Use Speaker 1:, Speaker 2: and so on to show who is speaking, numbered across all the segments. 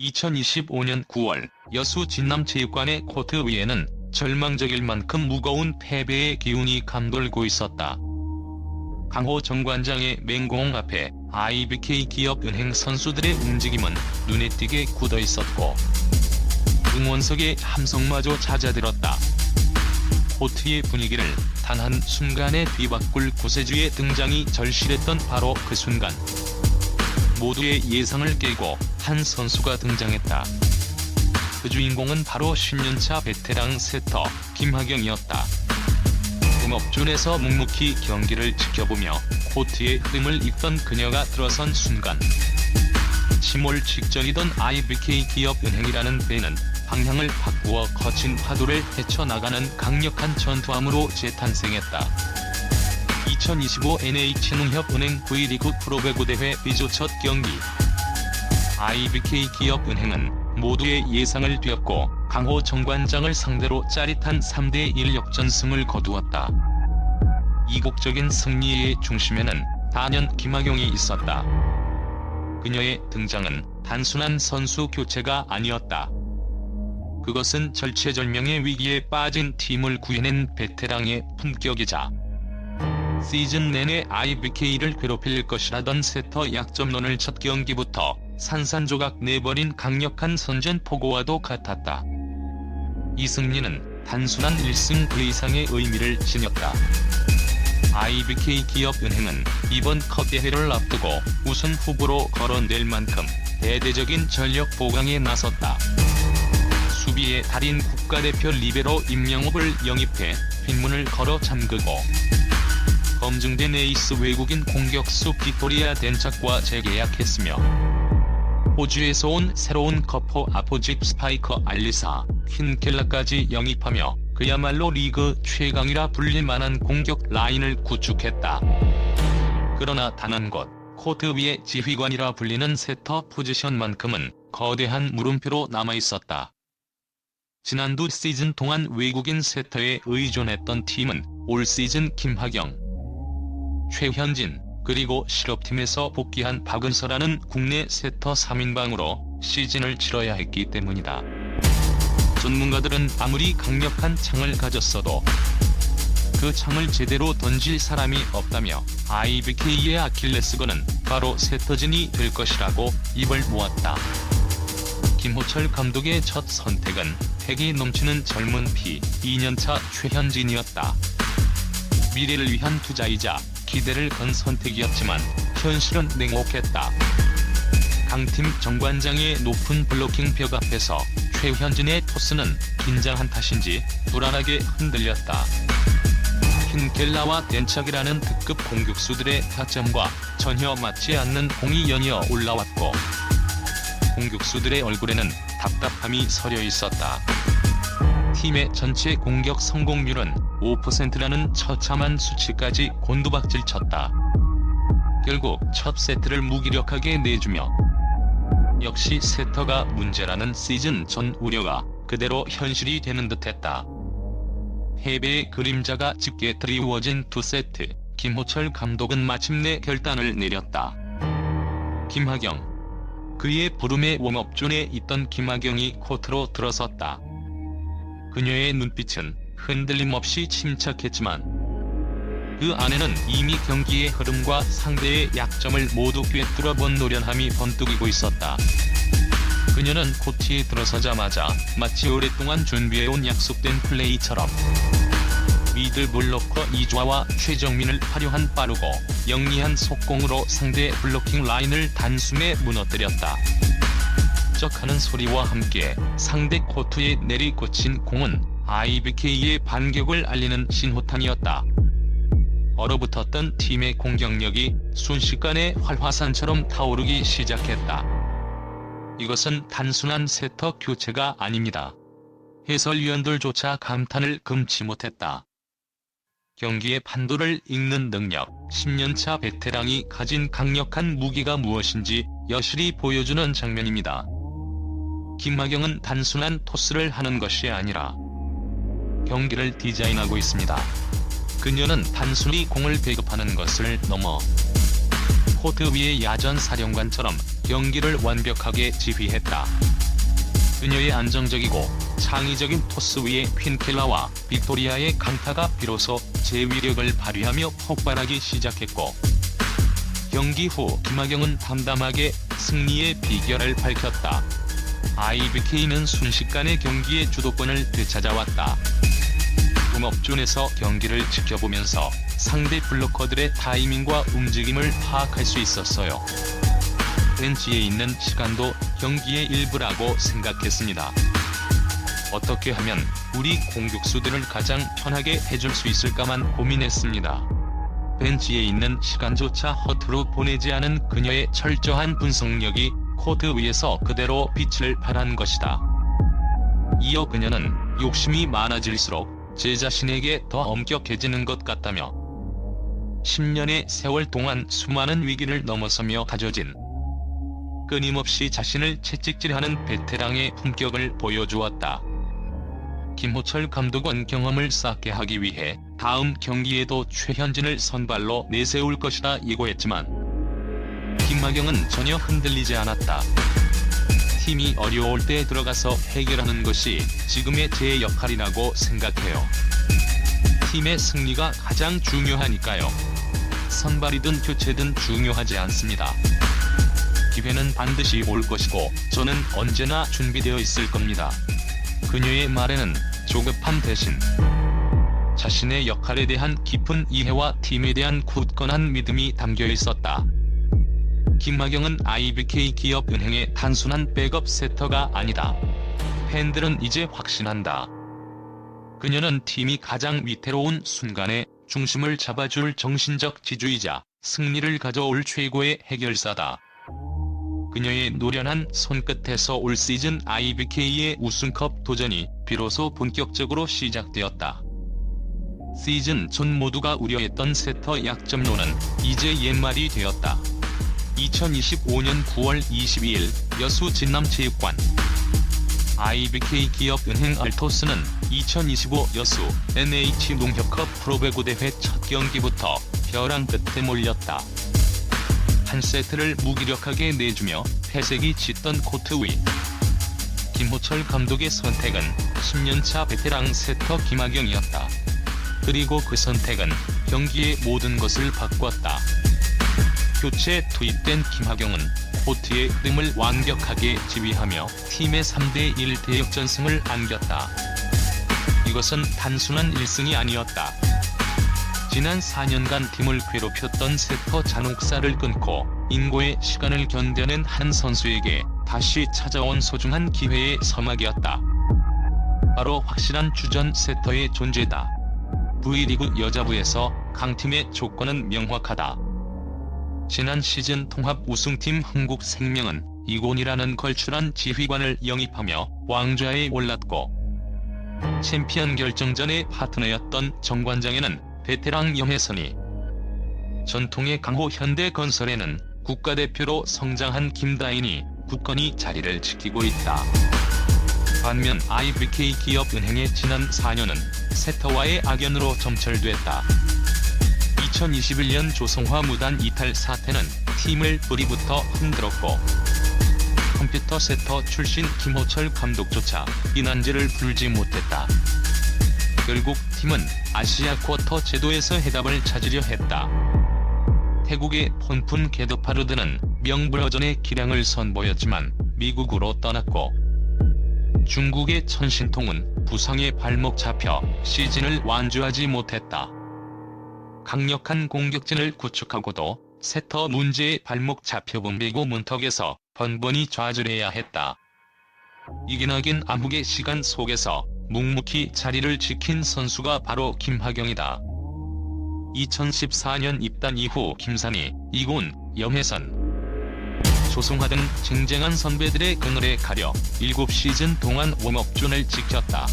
Speaker 1: 2025년 9월 여수 진남체육관의 코트 위에는 절망적일 만큼 무거운 패배의 기운이 감돌고 있었다. 강호 정관장의 맹공 앞에 IBK 기업은행 선수들의 움직임은 눈에 띄게 굳어 있었고 응원석의 함성마저 잦아들었다. 코트의 분위기를 단 한 순간에 뒤바꿀 구세주의 등장이 절실했던 바로 그 순간 모두의 예상을 깨고 한 선수가 등장했다. 그 주인공은 바로 10년차 베테랑 세터 김하경이었다. 음업존에서 묵묵히 경기를 지켜보며 코트에 뜸을 잇던 그녀가 들어선 순간 침몰 직전이던 IBK 기업은행이라는 배는 방향을 바꾸어 거친 파도를 헤쳐나가는 강력한 전투함으로 재탄생했다. 2025 NH농협은행 V리그 프로배구 대회 B조 첫 경기 IBK 기업은행은 모두의 예상을 뒤엎고 강호 정관장을 상대로 짜릿한 3대1 역전승을 거두었다. 이국적인 승리의 중심에는 단연 김학용이 있었다. 그녀의 등장은 단순한 선수 교체가 아니었다. 그것은 절체절명의 위기에 빠진 팀을 구해낸 베테랑의 품격이자 시즌 내내 IBK를 괴롭힐 것이라던 세터 약점론을 첫 경기부터 산산조각 내버린 강력한 선전 포고와도 같았다. 이 승리는 단순한 1승 그 이상의 의미를 지녔다. IBK 기업은행은 이번 컵 대회를 앞두고 우승 후보로 거론될 만큼 대대적인 전력 보강에 나섰다. 수비의 달인 국가대표 리베로 임영옥을 영입해 빈문을 걸어 잠그고 검증된 에이스 외국인 공격수 빅토리아 덴착과 재계약했으며 호주에서 온 새로운 커퍼 아포집 스파이커 알리사 퀸켈라까지 영입하며 그야말로 리그 최강이라 불릴 만한 공격 라인을 구축했다. 그러나 단한 곳, 코트 위의 지휘관이라 불리는 세터 포지션만큼은 거대한 물음표로 남아있었다. 지난 두 시즌 동안 외국인 세터에 의존했던 팀은 올 시즌 김하경, 최현진, 그리고 실업팀에서 복귀한 박은서라는 국내 세터 3인방으로 시즌을 치러야 했기 때문이다. 전문가들은 아무리 강력한 창을 가졌어도 그 창을 제대로 던질 사람이 없다며 IBK의 아킬레스건은 바로 세터진이 될 것이라고 입을 모았다. 김호철 감독의 첫 선택은 패기 넘치는 젊은 피 2년차 최현진이었다. 미래를 위한 투자이자 기대를 건 선택이었지만 현실은 냉혹했다. 강팀 정관장의 높은 블로킹 벽 앞에서 최현진의 토스는 긴장한 탓인지 불안하게 흔들렸다. 흰켈라와 덴착이라는 특급 공격수들의 타점과 전혀 맞지 않는 공이 연이어 올라왔고 공격수들의 얼굴에는 답답함이 서려 있었다. 팀의 전체 공격 성공률은 5%라는 처참한 수치까지 곤두박질 쳤다. 결국 첫 세트를 무기력하게 내주며 역시 세터가 문제라는 시즌 전 우려가 그대로 현실이 되는 듯했다. 패배의 그림자가 짙게 드리워진 두 세트, 김호철 감독은 마침내 결단을 내렸다. 김하경. 그의 부름에 웜업존에 있던 김하경이 코트로 들어섰다. 그녀의 눈빛은 흔들림 없이 침착했지만 그 안에는 이미 경기의 흐름과 상대의 약점을 모두 꿰뚫어 본 노련함이 번뜩이고 있었다. 그녀는 코트에 들어서자마자 마치 오랫동안 준비해온 약속된 플레이처럼 미들 블로커 이주아와 최정민을 화려한 빠르고 영리한 속공으로 상대 블로킹 라인을 단숨에 무너뜨렸다. 쩍하는 소리와 함께 상대 코트에 내리꽂힌 공은 IBK의 반격을 알리는 신호탄이었다. 얼어붙었던 팀의 공격력이 순식간에 활화산처럼 타오르기 시작했다. 이것은 단순한 세터 교체가 아닙니다. 해설위원들조차 감탄을 금치 못했다. 경기의 판도를 읽는 능력, 10년차 베테랑이 가진 강력한 무기가 무엇인지 여실히 보여주는 장면입니다. 김하경은 단순한 토스를 하는 것이 아니라 경기를 디자인하고 있습니다. 그녀는 단순히 공을 배급하는 것을 넘어 코트 위의 야전 사령관처럼 경기를 완벽하게 지휘했다. 그녀의 안정적이고 창의적인 토스 위에 퀸켈라와 빅토리아의 강타가 비로소 제 위력을 발휘하며 폭발하기 시작했고 경기 후 김하경은 담담하게 승리의 비결을 밝혔다. IBK는 순식간에 경기의 주도권을 되찾아왔다. 음업존에서 경기를 지켜보면서 상대 블로커들의 타이밍과 움직임을 파악할 수 있었어요. 벤치에 있는 시간도 경기의 일부라고 생각했습니다. 어떻게 하면 우리 공격수들을 가장 편하게 해줄 수 있을까만 고민했습니다. 벤치에 있는 시간조차 허투루 보내지 않은 그녀의 철저한 분석력이 코트 위에서 그대로 빛을 발한 것이다. 이어 그녀는 욕심이 많아질수록 제 자신에게 더 엄격해지는 것 같다며 10년의 세월 동안 수많은 위기를 넘어서며 다져진 끊임없이 자신을 채찍질하는 베테랑의 품격을 보여주었다. 김호철 감독은 경험을 쌓게 하기 위해 다음 경기에도 최현진을 선발로 내세울 것이라 예고했지만 김마경은 전혀 흔들리지 않았다. 팀이 어려울 때 들어가서 해결하는 것이 지금의 제 역할이라고 생각해요. 팀의 승리가 가장 중요하니까요. 선발이든 교체든 중요하지 않습니다. 기회는 반드시 올 것이고 저는 언제나 준비되어 있을 겁니다. 그녀의 말에는 조급함 대신 자신의 역할에 대한 깊은 이해와 팀에 대한 굳건한 믿음이 담겨 있었다. 김하경은 IBK 기업은행의 단순한 백업 세터가 아니다. 팬들은 이제 확신한다. 그녀는 팀이 가장 위태로운 순간에 중심을 잡아줄 정신적 지주이자 승리를 가져올 최고의 해결사다. 그녀의 노련한 손끝에서 올 시즌 IBK의 우승컵 도전이 비로소 본격적으로 시작되었다. 시즌 전 모두가 우려했던 세터 약점론은 이제 옛말이 되었다. 2025년 9월 22일 여수 진남체육관 IBK 기업은행 알토스는 2025 여수 NH농협컵 프로배구 대회 첫 경기부터 벼랑 끝에 몰렸다. 한 세트를 무기력하게 내주며 패색이 짙던 코트 위. 김호철 감독의 선택은 10년차 베테랑 세터 김하경이었다. 그리고 그 선택은 경기의 모든 것을 바꿨다. 교체 투입된 김하경은 코트의 흐름을 완벽하게 지휘하며 팀의 3대1 대역전승을 안겼다. 이것은 단순한 1승이 아니었다. 지난 4년간 팀을 괴롭혔던 세터 잔혹사를 끊고 인고의 시간을 견뎌낸 한 선수에게 다시 찾아온 소중한 기회의 서막이었다. 바로 확실한 주전 세터의 존재다. V리그 여자부에서 강팀의 조건은 명확하다. 지난 시즌 통합 우승팀 한국생명은 이곤이라는 걸출한 지휘관을 영입하며 왕좌에 올랐고 챔피언 결정전의 파트너였던 정관장에는 베테랑 영혜선이 전통의 강호 현대건설에는 국가대표로 성장한 김다인이 굳건히 자리를 지키고 있다. 반면 IBK 기업은행의 지난 4년은 세터와의 악연으로 점철됐다. 2021년 조성화 무단 이탈 사태는 팀을 뿌리부터 흔들었고 컴퓨터 세터 출신 김호철 감독조차 이난제를 풀지 못했다. 결국 팀은 아시아 쿼터 제도에서 해답을 찾으려 했다. 태국의 폰푼 게드파르드는 명불허전의 기량을 선보였지만 미국으로 떠났고 중국의 천신통은 부상에 발목 잡혀 시즌을 완주하지 못했다. 강력한 공격진을 구축하고도 세터 문제에 발목 잡혀본 배구 문턱에서 번번이 좌절해야 했다. 이기나긴 암흑의 시간 속에서 묵묵히 자리를 지킨 선수가 바로 김하경이다. 2014년 입단 이후 김산희, 이곤, 염혜선, 조성하 등 쟁쟁한 선배들의 그늘에 가려 7시즌 동안 웜업존을 지켰다.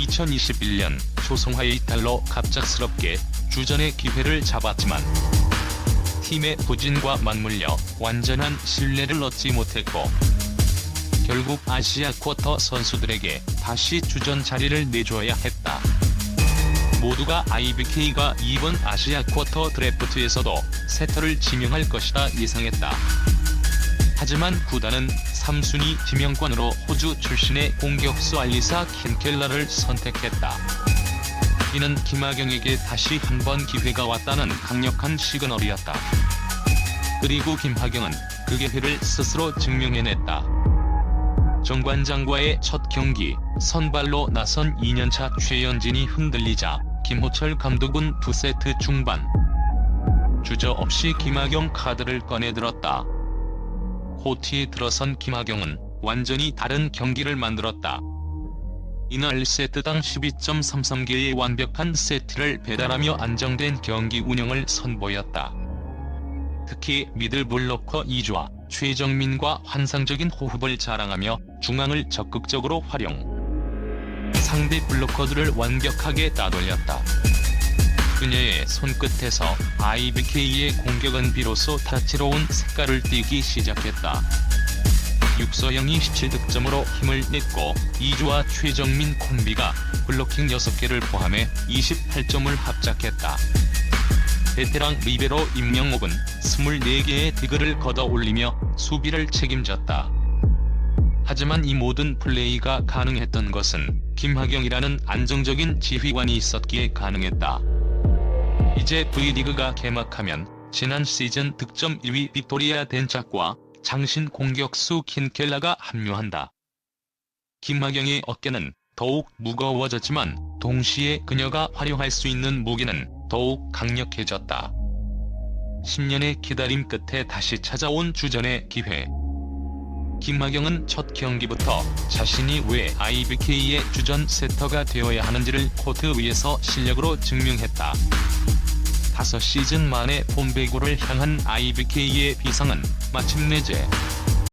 Speaker 1: 2021년 조성화의 이탈로 갑작스럽게 주전의 기회를 잡았지만 팀의 부진과 맞물려 완전한 신뢰를 얻지 못했고 결국 아시아 쿼터 선수들에게 다시 주전 자리를 내줘야 했다. 모두가 IBK가 이번 아시아 쿼터 드래프트에서도 세터를 지명할 것이라 예상했다. 하지만 구단은 3순위 지명권으로 호주 출신의 공격수 알리사 킨켈라를 선택했다. 이는 김하경에게 다시 한 번 기회가 왔다는 강력한 시그널이었다. 그리고 김하경은 그 기회를 스스로 증명해냈다. 정관장과의 첫 경기 선발로 나선 2년차 최현진이 흔들리자 김호철 감독은 두 세트 중반 주저없이 김하경 카드를 꺼내들었다. 코트에 들어선 김하경은 완전히 다른 경기를 만들었다. 이날 세트당 12.33개의 완벽한 세트를 배달하며 안정된 경기 운영을 선보였다. 특히 미들 블로커 이주와 최정민과 환상적인 호흡을 자랑하며 중앙을 적극적으로 활용. 상대 블로커들을 완벽하게 따돌렸다. 그녀의 손끝에서 IBK의 공격은 비로소 다채로운 색깔을 띠기 시작했다. 육서영이 17득점으로 힘을 냈고 이주와 최정민 콤비가 블로킹 6개를 포함해 28점을 합작했다. 베테랑 리베로 임영옥은 24개의 디그를 걷어 올리며 수비를 책임졌다. 하지만 이 모든 플레이가 가능했던 것은 김하경이라는 안정적인 지휘관이 있었기에 가능했다. 이제 V리그가 개막하면 지난 시즌 득점 1위 빅토리아 덴착과 장신 공격수 킨켈라가 합류한다. 김하경의 어깨는 더욱 무거워졌지만 동시에 그녀가 활용할 수 있는 무기는 더욱 강력해졌다. 10년의 기다림 끝에 다시 찾아온 주전의 기회. 김하경은 첫 경기부터 자신이 왜 IBK의 주전 세터가 되어야 하는지를 코트 위에서 실력으로 증명했다. 5시즌 만에 홈배구를 향한 IBK의 비상은 마침내 제